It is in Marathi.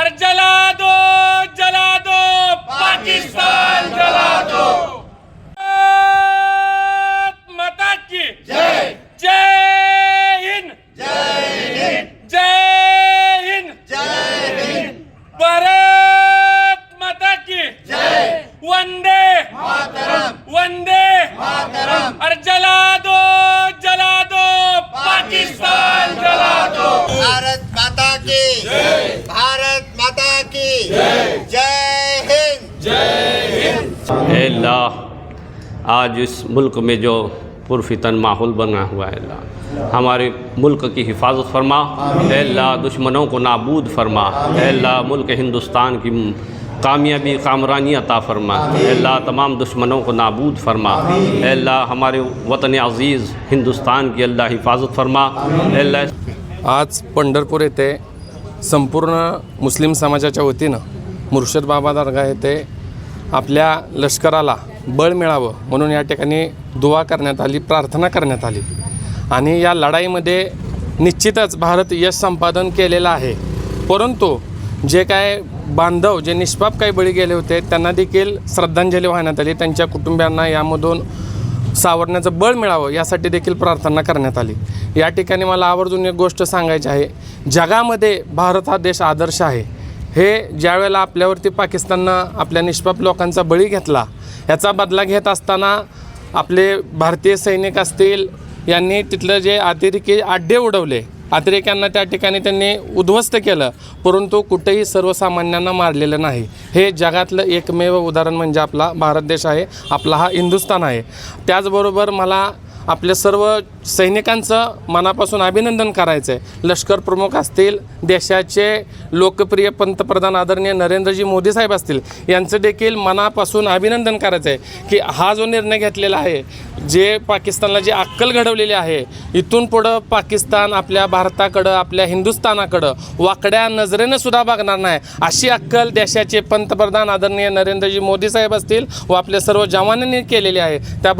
Marjala! की जय हिंद। जय हिंद। अल्लाह आज इस मुल्क में जो पुरफितन माहौल बना हुआ है अल्लाह हमारे मुल्क की हिफाजत फरमा अल्लाह दुश्मनों को नाबूद फरमा अल्लाह मुल्क हिंदुस्तान की कामयाबी कामरानी अता फरमा अल्लाह तमाम दुश्मनों को नाबूद फरमा अल्लाह हमारे वतन अजीज़ हिंदुस्तान की अल्लाह हिफाजत फरमा अल्लाह आज पंढरपूर येथे संपूर्ण मुस्लिम समाजाच्या वतीनं मुर्शद बाबा दर्गा येथे आपल्या लष्कराला बळ मिळावं म्हणून या ठिकाणी दुवा करण्यात आली प्रार्थना करण्यात आली. आणि या लढाईमध्ये निश्चितच भारत यश संपादन केलेलं आहे. परंतु जे काय बांधव जे निष्पाप काही बळी गेले होते त्यांना देखील श्रद्धांजली वाहण्यात आली. त्यांच्या कुटुंबियांना यामधून सावरण्याचं बळ मिळावं यासाठी देखील प्रार्थना करण्यात आली. या ठिकाणी मला आवर्जून एक गोष्ट सांगायची आहे. जगामध्ये भारत हा देश आदर्श आहे. हे ज्यावेळेला आपल्यावरती पाकिस्ताननं आपल्या निष्पाप लोकांचा बळी घेतला याचा बदला घेत असताना आपले भारतीय सैनिक असतील यांनी तिथलं जे अतिरेकी आड्डे उडवले अतिरेक्यांना त्या ठिकाणी त्यांनी उद्ध्वस्त केलं परंतु कुठेही सर्वसामान्यांना मारलेलं नाही. हे जगातलं एकमेव उदाहरण म्हणजे आपला भारत देश आहे आपला हा हिंदुस्थान आहे. त्याचबरोबर मला आपल्या सर्व सैनिकांचं मनापासून अभिनंदन करायचं आहे लष्कर प्रमुख असतील देशाचे लोकप्रिय पंतप्रधान आदरणीय नरेंद्रजी मोदी साहेब असतील यांचं देखील मनापासून अभिनंदन करायचं आहे की हा जो निर्णय घेतलेला आहे जे पाकिस्तानला जी अक्कल घडवलेली आहे इथून पुढं पाकिस्तान आपल्या भारताकडं आपल्या हिंदुस्थानाकडं वाकड्या नजरेनं सुद्धा बघणार नाही. अशी अक्कल देशाचे पंतप्रधान आदरणीय नरेंद्रजी मोदी साहेब असतील व आपल्या सर्व जवानांनी केलेली आहे. त्या